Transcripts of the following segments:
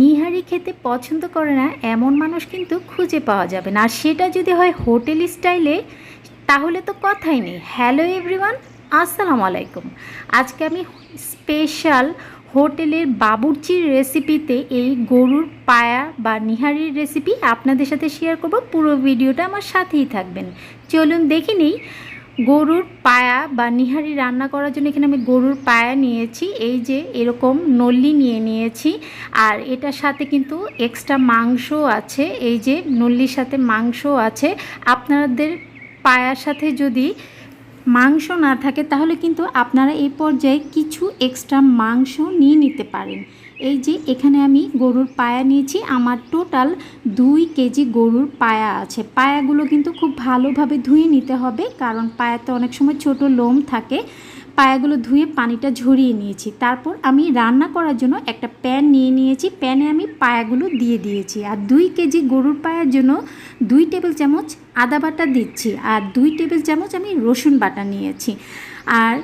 নিহারি খেতে পছন্দ করে না, এমন মানুষ কিন্তু খুঁজে পাওয়া যাবে না। আর সেটা যদি হয় হোটেল স্টাইলে, তাহলে তো কথাই নেই। হ্যালো এভরিওয়ান, আসসালামু আলাইকুম। আজকে আমি স্পেশাল হোটেলের বাবুর্চির রেসিপিতে এই গরুর পায়া বা নিহারির রেসিপি আপনাদের সাথে শেয়ার করব। পুরো ভিডিওটা আমার সাথেই থাকবেন। চলুন দেখে নিই গরুর পায়া বা নিহারি রান্না করার জন্য এখানে আমি গরুর পায়া নিয়েছি। এই যে এরকম নল্লি নিয়ে নিয়েছি। আর এটার সাথে কিন্তু এক্সট্রা মাংস আছে। এই যে নল্লির সাথে মাংস আছে। আপনাদের পায়ার সাথে যদি মাংস না থাকে, তাহলে কিন্তু আপনারা এই পর্যায়ে কিছু এক্সট্রা মাংস নিয়ে নিতে পারেন। এই যে এখানে আমি গরুর পায়া নিয়েছি। আমার টোটাল দুই কেজি গরুর পায়া আছে। পায়াগুলো কিন্তু খুব ভালোভাবে ধুয়ে নিতে হবে, কারণ পায়াতে অনেক সময় ছোট লোম থাকে। পায়াগুলো ধুয়ে পানিটা ঝরিয়ে নিয়েছি। তারপর আমি রান্না করার জন্য একটা প্যান নিয়ে নিয়েছি। প্যানে আমি পায়াগুলো দিয়ে দিয়েছি। আর দুই কেজি গরুর পায়ার জন্য দুই টেবিল চামচ আদা বাটা দিচ্ছি। আর দুই টেবিল চামচ আমি রসুন বাটা নিয়েছি। আর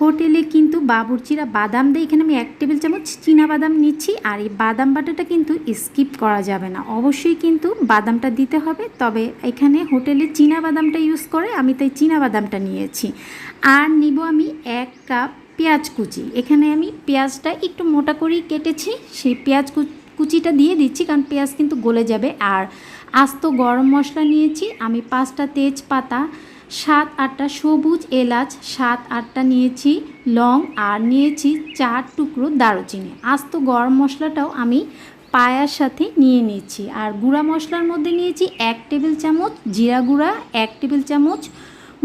হোটেলে কিন্তু বাবুর্চিরা বাদাম দেয়, এখানে আমি এক টেবিল চামচ চীনা বাদাম নিচ্ছি, আর এই বাদাম বাটাটা কিন্তু স্কিপ করা যাবে না। অবশ্যই কিন্তু বাদামটা দিতে হবে, তবে এখানে হোটেলে চীনা বাদামটা ইউজ করে আমি তাই চীনা বাদামটা নিয়েছি। আর নিব আমি এক কাপ পেঁয়াজ কুচি। এখানে আমি পেঁয়াজটা একটু মোটা করেই কেটেছি, সেই পেঁয়াজ কুচিটা দিয়ে দিচ্ছি, কারণ পেঁয়াজ কিন্তু গলে যাবে। আর আস্ত গরম মশলা নিয়েছি, আমি পাঁচটা তেজপাতা সাত আটটা সবুজ, এলাচ সাত আটটা নিয়েছি, লং আর নিয়েছি চার টুকরো দারুচিনি। আস্ত গরম মশলাটাও আমি পায়ার সাথে নিয়ে নিয়েছি। আর গুঁড়া মশলার মধ্যে নিয়েছি এক টেবিল চামচ জিরা গুঁড়া, এক টেবিল চামচ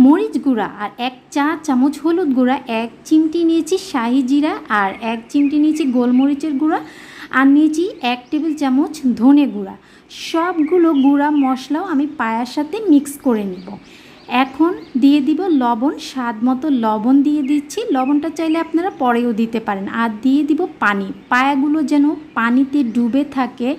মরিচ গুঁড়া আর এক চা চামচ হলুদ গুঁড়া, এক চিমটি নিয়েছি শাহি জিরা আর এক চিমটি নিয়েছি গোলমরিচের গুঁড়া আর নিয়েছি এক টেবিল চামচ ধনে গুঁড়া। সবগুলো গুঁড়া মশলাও আমি পায়ার সাথে মিক্স করে নেব। এখন দিয়ে দিব লবণ, স্বাদ মতো লবণ দিয়ে দিচ্ছি। লবণটা চাইলে আপনারা পরেও দিতে পারেন। আর দিয়ে দিব পানি। পায়াগুলো যেন পানিতে ডুবে থাকে,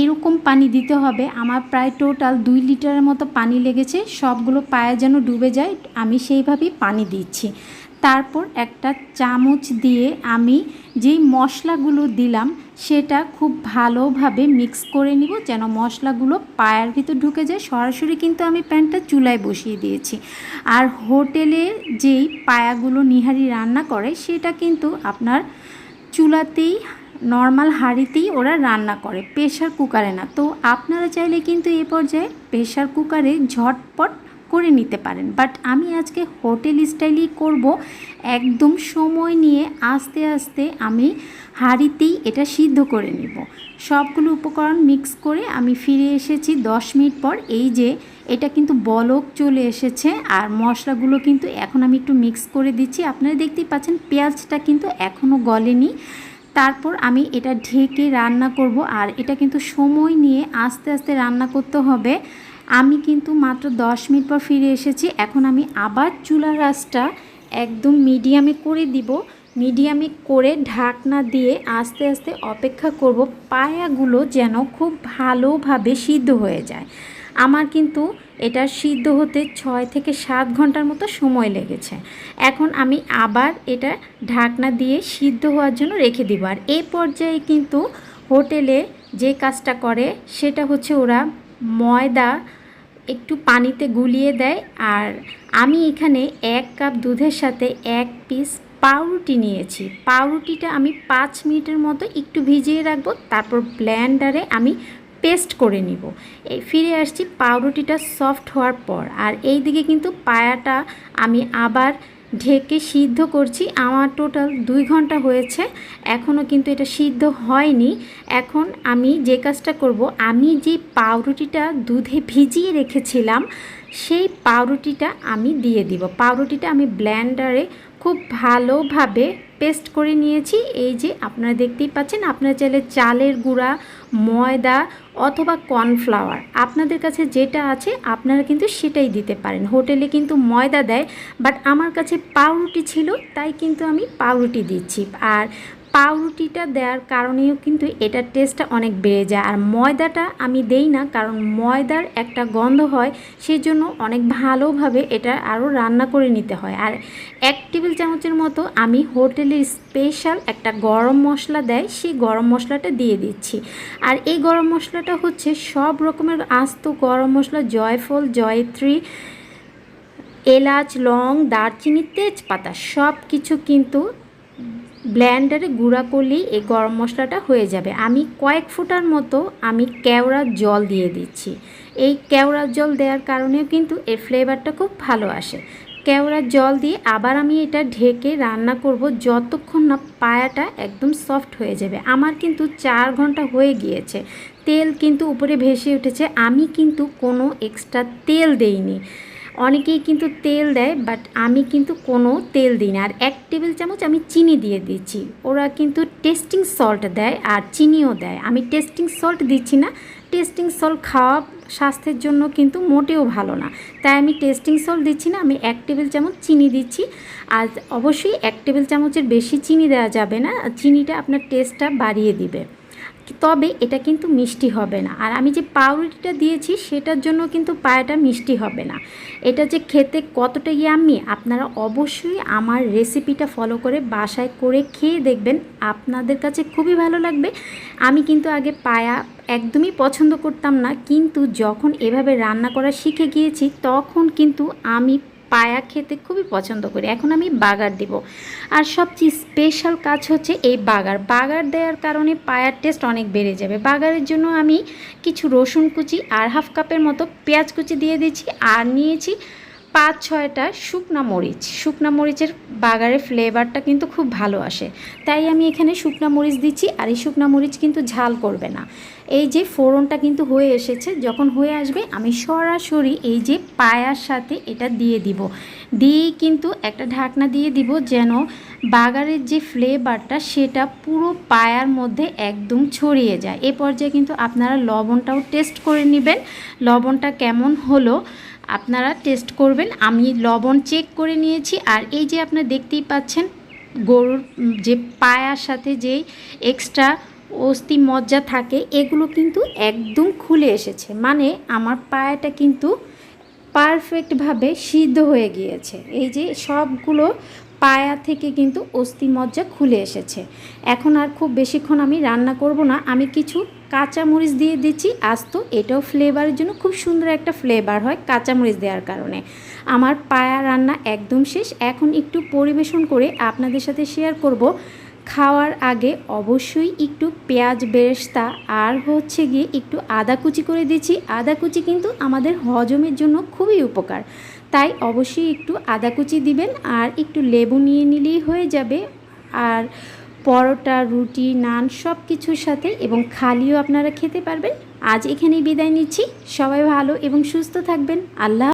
এরকম পানি দিতে হবে। আমার প্রায় টোটাল দুই লিটারের মতো পানি লেগেছে। সবগুলো পায়ে যেন ডুবে যায়, আমি সেইভাবেই পানি দিচ্ছি। তারপর একটা চামচ দিয়ে আমি যেই মশলাগুলো দিলাম সেটা খুব ভালোভাবে মিক্স করে নিব যেন মশলাগুলো পায়ের ভিতর ঢুকে যায়। সরাসরি কিন্তু আমি প্যানটা চুলায় বসিয়ে দিয়েছি। আর হোটেলে যেই পায়াগুলো নিহারি রান্না করে, সেটা কিন্তু আপনার চুলাতেই নর্মাল হাঁড়িতেই ওরা রান্না করে প্রেশার কুকারে না। তো আপনারা চাইলে কিন্তু এ পর্যায়ে প্রেশার কুকারে ঝটপট করে নিতে পারেন। বাট আমি আজকে হোটেল স্টাইলই করব। একদম সময় নিয়ে আস্তে আস্তে আমি হাঁড়িতেই এটা সিদ্ধ করে নেব। সবগুলো উপকরণ মিক্স করে আমি ফিরে এসেছি দশ মিনিট পর। এই যে, এটা কিন্তু বলক চলে এসেছে আর মশলাগুলো কিন্তু এখন আমি একটু মিক্স করে দিচ্ছি। আপনারা দেখতেই পাচ্ছেন পেঁয়াজটা কিন্তু এখনও গলেনি। তারপর আমি এটা ঢেকে রান্না করব। আর এটা কিন্তু সময় নিয়ে আস্তে আস্তে রান্না করতে হবে। আমি কিন্তু মাত্র দশ মিনিট পর ফিরে এসেছি। এখন আমি আবার চুলার রাসটা একদম মিডিয়ামে করে দিব। মিডিয়ামে করে ঢাকনা দিয়ে আস্তে আস্তে অপেক্ষা করব। পায়াগুলো যেন খুব ভালোভাবে সিদ্ধ হয়ে যায়। আমার কিন্তু এটা সিদ্ধ হতে ছয় থেকে সাত ঘণ্টার মতো সময় লেগেছে। এখন আমি আবার এটা ঢাকনা দিয়ে সিদ্ধ হওয়ার জন্য রেখে দিব। আর এই পর্যায়ে কিন্তু হোটেলে যে কাজটা করে সেটা হচ্ছে ওরা ময়দা একটু পানিতে গুলিয়ে দেয় আর আমি এখানে এক কাপ দুধের সাথে এক পিস পাউরুটি নিয়েছি। পাউরুটিটা আমি পাঁচ মিনিটের মতো একটু ভিজিয়ে রাখব, তারপর ব্ল্যান্ডারে আমি পেস্ট করে নিব। এই ফিরে আসছি, পাউরুটিটা সফট হওয়ার পর। আর এই দিকে কিন্তু পায়াটা আমি আবার ঢেকে সিদ্ধ করছি। আমার টোটাল দুই ঘণ্টা হয়েছে। এখনও কিন্তু এটা সিদ্ধ হয়নি। এখন আমি যে কাজটা করব, আমি যে পাউরুটিটা দুধে ভিজিয়ে রেখেছিলাম, সেই পাউরুটিটা আমি দিয়ে দিব। পাউরুটিটা আমি ব্ল্যান্ডারে খুব ভালোভাবে পেস্ট করে নিয়েছি। এই যে আপনারা দেখতেই পাচ্ছেন, আপনারা চাইলে চালের গুঁড়া, ময়দা অথবা কর্নফ্লাওয়ার আপনাদের কাছে যেটা আছে আপনারা কিন্তু সেটাই দিতে পারেন। হোটেলে কিন্তু ময়দা দেয়, বাট আমার কাছে পাউরুটি ছিল, তাই কিন্তু আমি পাউরুটি দিচ্ছি। আর পাউরুটিটা দেওয়ার কারণেও কিন্তু এটার টেস্টটা অনেক বেড়ে যায়। আর ময়দাটা আমি দেই না, কারণ ময়দার একটা গন্ধ হয় সেই জন্য অনেক ভালোভাবে এটা আরও রান্না করে নিতে হয়। আর এক টেবিল চামচের মতো আমি হোটেলের স্পেশাল একটা গরম মশলা দেয়, সেই গরম মশলাটা দিয়ে দিচ্ছি। আর এই গরম মশলাটা হচ্ছে সব রকমের আস্ত গরম মশলা, জয়ফল, জয়ত্রী, এলাচ, লং, দারচিনি, তেজপাতা সব কিছু কিন্তু ব্ল্যান্ডারে গুঁড়া করলেই এই গরম মশলাটা হয়ে যাবে। আমি কয়েক ফুটার মতো আমি কেওড়ার জল দিয়ে দিচ্ছি। এই কেওড়ার জল দেওয়ার কারণেও কিন্তু এর ফ্লেভারটা খুব ভালো আসে। কেওড়ার জল দিয়ে আবার আমি এটা ঢেকে রান্না করব যতক্ষণ না পায়াটা একদম সফট হয়ে যাবে। আমার কিন্তু চার ঘণ্টা হয়ে গিয়েছে। তেল কিন্তু উপরে ভেসে উঠেছে। আমি কিন্তু কোনো এক্সট্রা তেল দেইনি। অনেকেই কিন্তু তেল দেয় বাট আমি কিন্তু কোনো তেল দিই না। আর এক টেবিল চামচ আমি চিনি দিয়ে দিচ্ছি। ওরা কিন্তু টেস্টিং সল্ট দেয় আর চিনিও দেয়। আমি টেস্টিং সল্ট দিচ্ছি না। টেস্টিং সল্ট খাওয়া স্বাস্থ্যের জন্য কিন্তু মোটেও ভালো না। তাই আমি টেস্টিং সল্ট দিচ্ছি না, আমি এক টেবিল চামচ চিনি দিচ্ছি। আর অবশ্যই এক টেবিল চামচের বেশি চিনি দেওয়া যাবে না। চিনিটা আপনার টেস্টটা বাড়িয়ে দিবে। তবে এটা কিন্তু মিষ্টি হবে না। আর আমি যে পাউরুটিটা দিয়েছি, সেটার জন্য কিন্তু পায়াটা মিষ্টি হবে না। এটা যে খেতে কতটা ইয়াম্মি আপনারা অবশ্যই আমার রেসিপিটা ফলো করে বাসায় করে খেয়ে দেখবেন। আপনাদের কাছে খুবই ভালো লাগবে। আমি কিন্তু আগে পায়া একদমই পছন্দ করতাম না, কিন্তু যখন এভাবে রান্না করা শিখে গিয়েছি, তখন কিন্তু আমি পায়া খেতে খুবই পছন্দ করি। এখন আমি বাগার দিব। আর সবচেয়ে স্পেশাল কাজ হচ্ছে এই বাগার। বাগার দেওয়ার কারণে পায়ার টেস্ট অনেক বেড়ে যাবে। বাগারের জন্য আমি কিছু রসুন কুচি আর হাফ কাপের মতো পেঁয়াজ কুচি দিয়ে দিচ্ছি আর নিয়েছি পাঁচ ছয়টা শুকনা মরিচ। শুকনা মরিচের বাগারের ফ্লেভারটা কিন্তু খুব ভালো আসে। তাই আমি এখানে শুকনা মরিচ দিচ্ছি আর এই শুকনা মরিচ কিন্তু ঝাল করবে না। এই যে ফোড়নটা কিন্তু হয়ে এসেছে, যখন হয়ে আসবে আমি সরাসরি এই যে পায়ার সাথে এটা দিয়ে দিব। দিয়েই কিন্তু একটা ঢাকনা দিয়ে দিব যেন বাগারের যে ফ্লেভারটা সেটা পুরো পায়ার মধ্যে একদম ছড়িয়ে যায়। এ পর্যায়ে কিন্তু আপনারা লবণটাও টেস্ট করে নেবেন। লবণটা কেমন হলো আপনারা টেস্ট করবেন। আমি লবণ চেক করে নিয়েছি আর এই যে আপনারা দেখতেই পাচ্ছেন, গরুর যে পায়ার সাথে যে এক্সট্রা অস্থি মজ্জা থাকে, এগুলো কিন্তু একদম খুলে এসেছে। মানে আমার পায়াটা কিন্তু পারফেক্টভাবে সিদ্ধ হয়ে গিয়েছে। এই যে সবগুলো পায়া থেকে কিন্তু অস্থি মজ্জা খুলে এসেছে। এখন আর খুব বেশিক্ষণ আমি রান্না করব না। আমি কিছু কাঁচামরিচ দিয়ে দিচ্ছি। আস্ত, এটাও ফ্লেভারের জন্য খুব সুন্দর একটা ফ্লেভার হয় কাঁচামরিচ দেওয়ার কারণে। আমার পায়া রান্না একদম শেষ। এখন একটু পরিবেশন করে আপনাদের সাথে শেয়ার করব খাওয়ার আগে অবশ্যই একটু পেঁয়াজ বেরেস্তা আর হচ্ছে গিয়ে একটু আদা কুচি করে দিচ্ছি। আদা কুচি কিন্তু আমাদের হজমের জন্য খুবই উপকার। তাই অবশ্যই একটু আদা কুচি দিবেন আর একটু লেবু নিয়ে নিলেই হয়ে যাবে। আর পরোটা, রুটি, নান সব কিছুর সাথে এবং খালিও আপনারা খেতে পারবেন। আজ এখানেই বিদায় নিচ্ছি। সবাই ভালো এবং সুস্থ থাকবেন। আল্লাহ